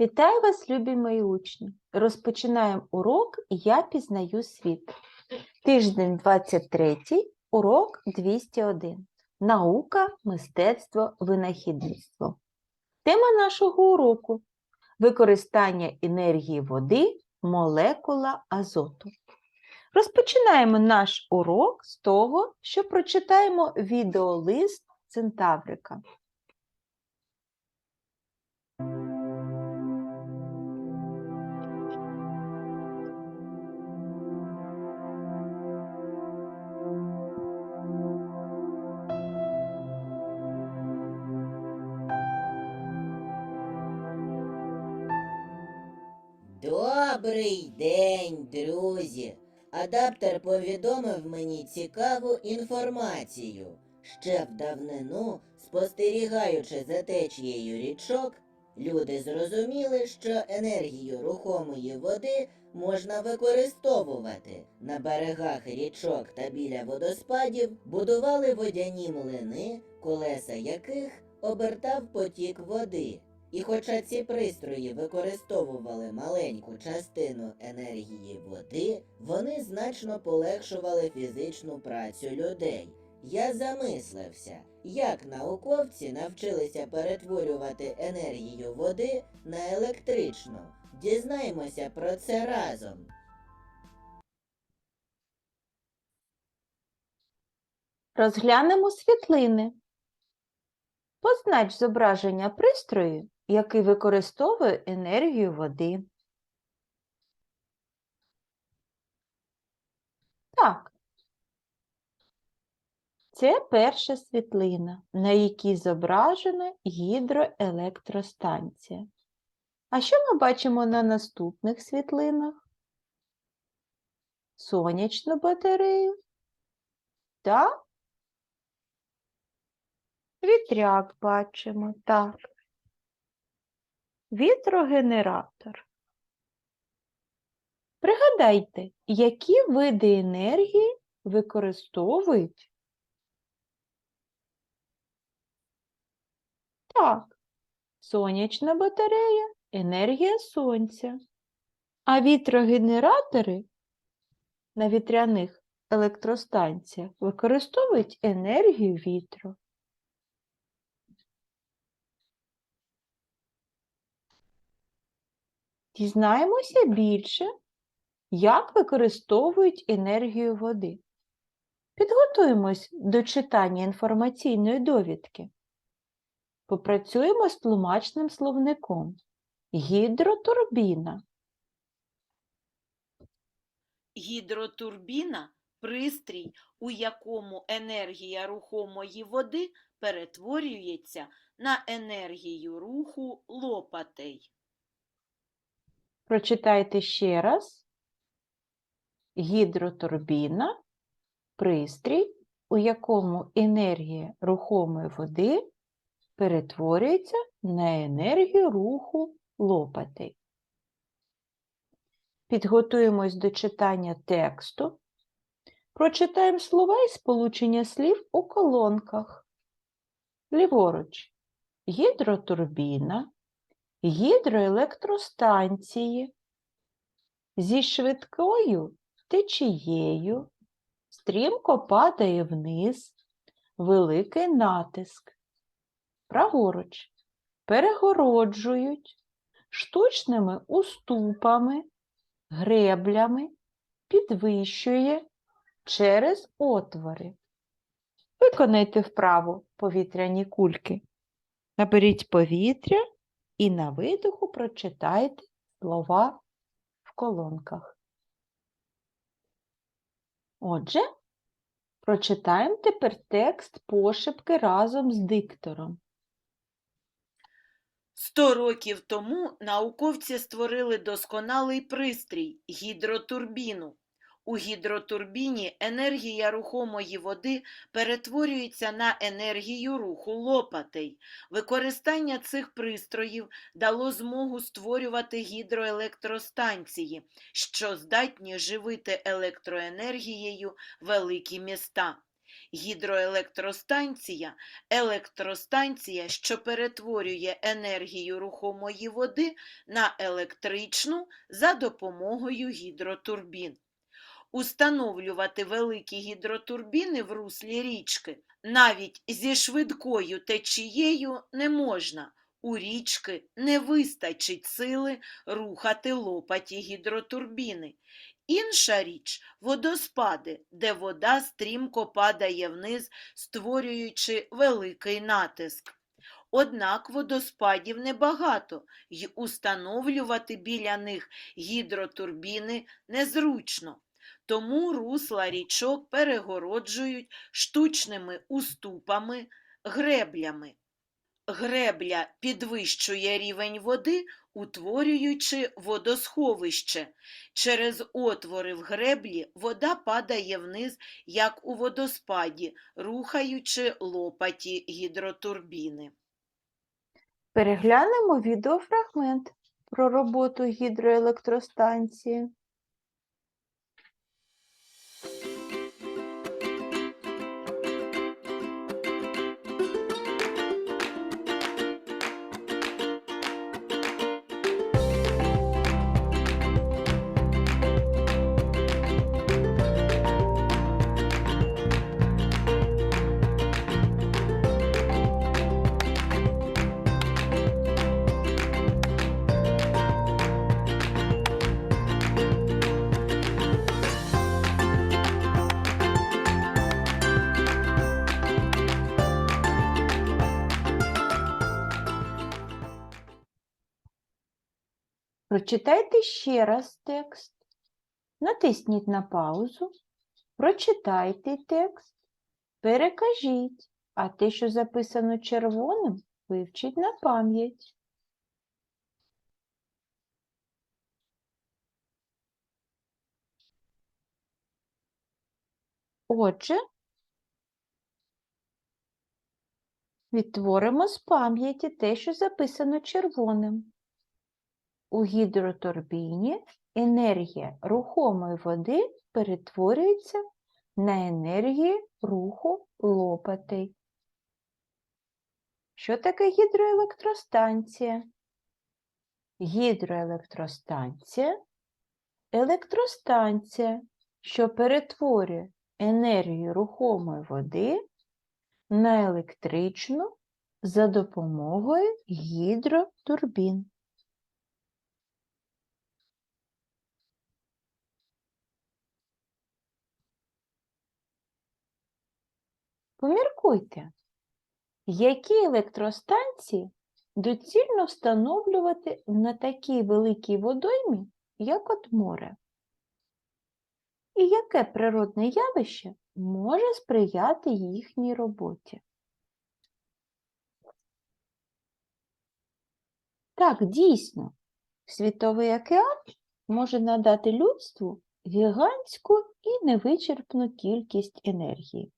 Вітаю вас, любі мої учні! Розпочинаємо урок Я пізнаю світ. Тиждень 23, урок 201. Наука, мистецтво, винахідництво. Тема нашого уроку використання енергії води, молекула азоту. Розпочинаємо наш урок з того, що прочитаємо відеолист Центаврика. Добрий день, друзі! Адаптер повідомив мені цікаву інформацію. Ще в давнину, спостерігаючи за течією річок, люди зрозуміли, що енергію рухомої води можна використовувати. На берегах річок та біля водоспадів будували водяні млини, колеса яких обертав потік води. І хоча ці пристрої використовували маленьку частину енергії води, вони значно полегшували фізичну працю людей. Я замислився, як науковці навчилися перетворювати енергію води на електричну. Дізнаємося про це разом. Розглянемо світлини. Познач зображення пристрою, який використовує енергію води. Так. Це перша світлина, на якій зображена гідроелектростанція. А що ми бачимо на наступних світлинах? Сонячну батарею та Вітряк бачимо, так. Вітрогенератор. Пригадайте, які види енергії використовують? Так, сонячна батарея, енергія сонця. А вітрогенератори на вітряних електростанціях використовують енергію вітру. Дізнаємося більше, як використовують енергію води. Підготуємось до читання інформаційної довідки. Попрацюємо з тлумачним словником. Гідротурбіна. Гідротурбіна пристрій, у якому енергія рухомої води перетворюється на енергію руху лопатей. Прочитайте ще раз. Гідротурбіна пристрій, у якому енергія рухомої води перетворюється на енергію руху лопатей. Підготуємось до читання тексту. Прочитаємо слова і сполучення слів у колонках. Ліворуч. Гідротурбіна, гідроелектростанції зі швидкою течією, стрімко падає вниз, великий натиск. Праворуч. Перегороджують. Штучними уступами, греблями, підвищує через отвори. Виконайте вправо повітряні кульки. Наберіть повітря і на видоху прочитайте слова в колонках. Отже, прочитаємо тепер текст пошепки разом з диктором. Сто років тому науковці створили досконалий пристрій гідротурбіну. У гідротурбіні енергія рухомої води перетворюється на енергію руху лопатей. Використання цих пристроїв дало змогу створювати гідроелектростанції, що здатні живити електроенергією великі міста. Гідроелектростанція електростанція, що перетворює енергію рухомої води на електричну за допомогою гідротурбін. Установлювати великі гідротурбіни в руслі річки навіть зі швидкою течією не можна. У річки не вистачить сили рухати лопаті гідротурбіни. Інша річ водоспади, де вода стрімко падає вниз, створюючи великий натиск. Однак водоспадів небагато, й установлювати біля них гідротурбіни незручно. Тому русла річок перегороджують штучними уступами, греблями. Гребля підвищує рівень води, утворюючи водосховище. Через отвори в греблі вода падає вниз, як у водоспаді, рухаючи лопаті гідротурбіни. Переглянемо відеофрагмент про роботу гідроелектростанції. Thank you. Прочитайте ще раз текст. Натисніть на паузу, прочитайте текст, перекажіть, а те, що записано червоним, вивчіть на пам'ять. Отже, відтворимо з пам'яті те, що записано червоним. У гідротурбіні енергія рухомої води перетворюється на енергію руху лопатей. Що таке гідроелектростанція? Гідроелектростанція електростанція, що перетворює енергію рухомої води на електричну за допомогою гідротурбін. Поміркуйте, які електростанції доцільно встановлювати на такій великій водоймі, як от море? І яке природне явище може сприяти їхній роботі? Так, дійсно, Світовий океан може надати людству гігантську і невичерпну кількість енергії.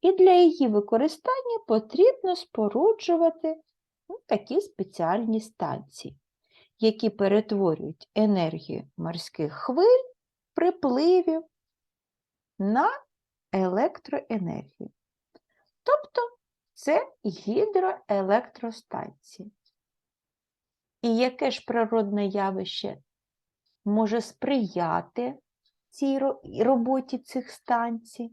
І для її використання потрібно споруджувати ну, такі спеціальні станції, які перетворюють енергію морських хвиль, припливів на електроенергію. Тобто це гідроелектростанції. І яке ж природне явище може сприяти цій роботі цих станцій?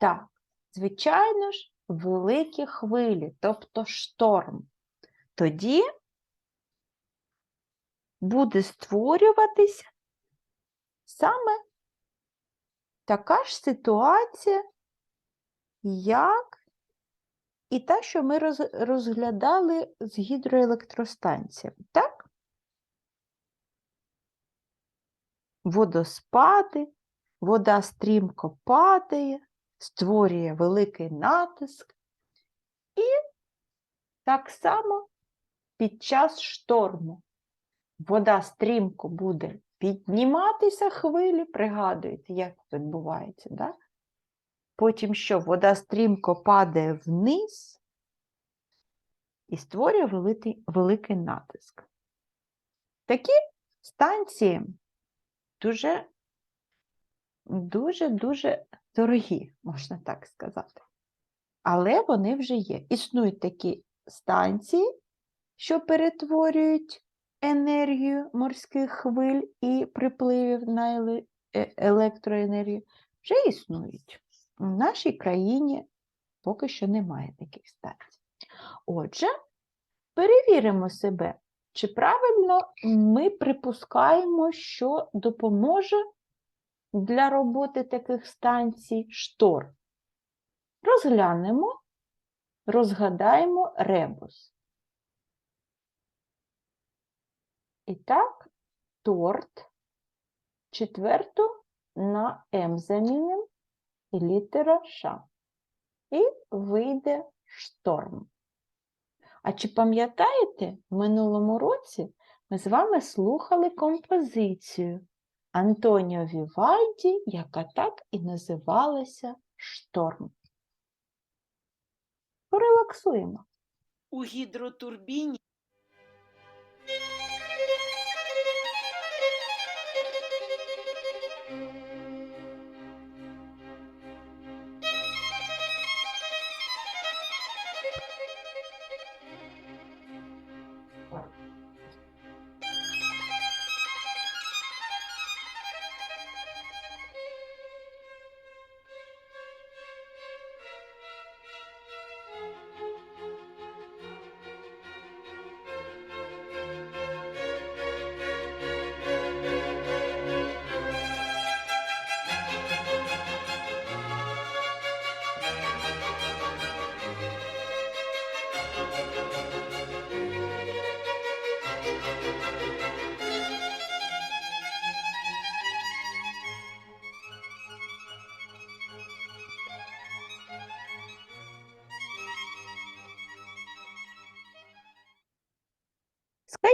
Так, звичайно ж, великі хвилі, тобто шторм. Тоді буде створюватися саме така ж ситуація, як і та, що ми розглядали з гідроелектростанціями, так? Водоспади, вода стрімко падає, створює великий натиск. І так само під час шторму вода стрімко буде підніматися хвилі, пригадуєте, як це відбувається, да? Потім що вода стрімко падає вниз і створює великий, великий натиск. Такі станції дуже дуже-дуже дорогі, можна так сказати. Але вони вже є. Існують такі станції, що перетворюють енергію морських хвиль і припливів на е- електроенергію. Вже існують. У нашій країні поки що немає таких станцій. Отже, перевіримо себе, чи правильно ми припускаємо, що допоможе для роботи таких станцій штор. Розглянемо, розгадаємо ребус. І так, торт четверту на М замінимо і літера Ш. І вийде шторм. А чи пам'ятаєте, в минулому році ми з вами слухали композицію Антоніо Вівальді, яка так і називалася Шторм. Порелаксуємо. У гідротурбіні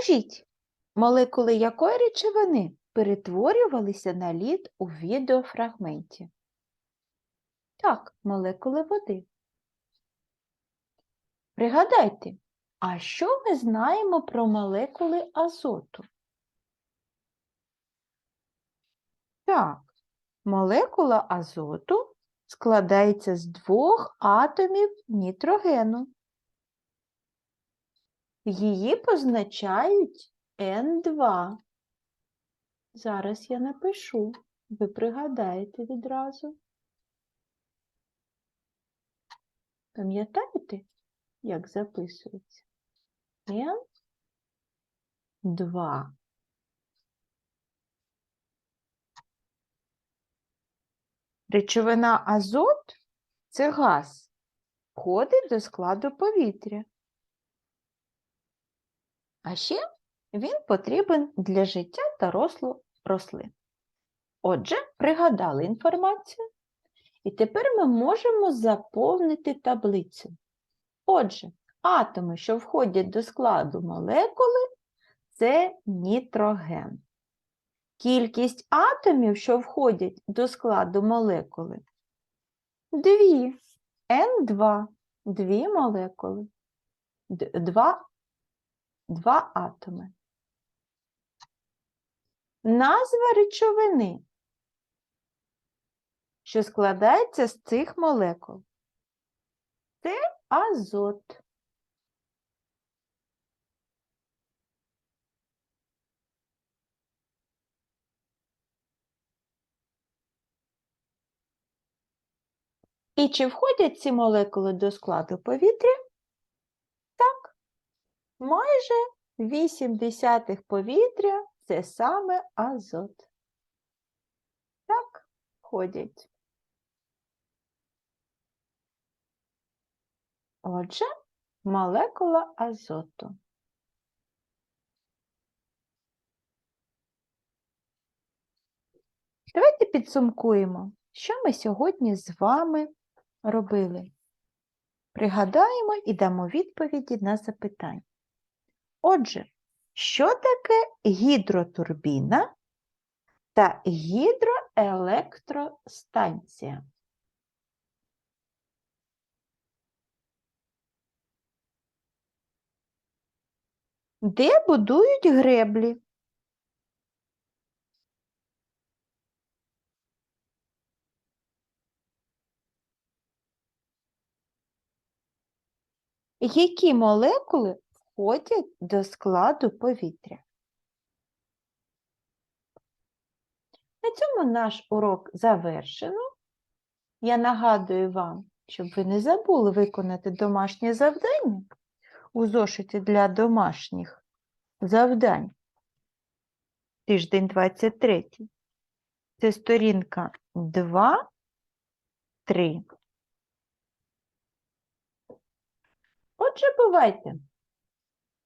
Скажіть, молекули якої речовини перетворювалися на лід у відеофрагменті? Так, молекули води. Пригадайте, а що ми знаємо про молекули азоту? Так, молекула азоту складається з двох атомів нітрогену. Її позначають N2. Зараз я напишу, ви пригадаєте відразу. Пам'ятаєте, як записується? N2. Речовина азот це газ, входить до складу повітря. А ще він потрібен для життя та рослу рослин. Отже, пригадали інформацію, і тепер ми можемо заповнити таблицю. Отже, атоми, що входять до складу молекули, це нітроген. Кількість атомів, що входять до складу молекули, дві. N2 – дві молекули, два два атоми. Назва речовини, що складається з цих молекул. Це азот. І чи входять ці молекули до складу повітря? Майже 8 десятих повітря це саме азот. Так, входять. Отже, молекула азоту. Давайте підсумкуємо, що ми сьогодні з вами робили. Пригадаємо і дамо відповіді на запитання. Отже, що таке гідротурбіна та гідроелектростанція? Де будують греблі? Які молекули входять до складу повітря. На цьому наш урок завершено. Я нагадую вам, щоб ви не забули виконати домашнє завдання у зошиті для домашніх завдань. Тиждень 23. Це сторінка 2, 3. Отже, бувайте.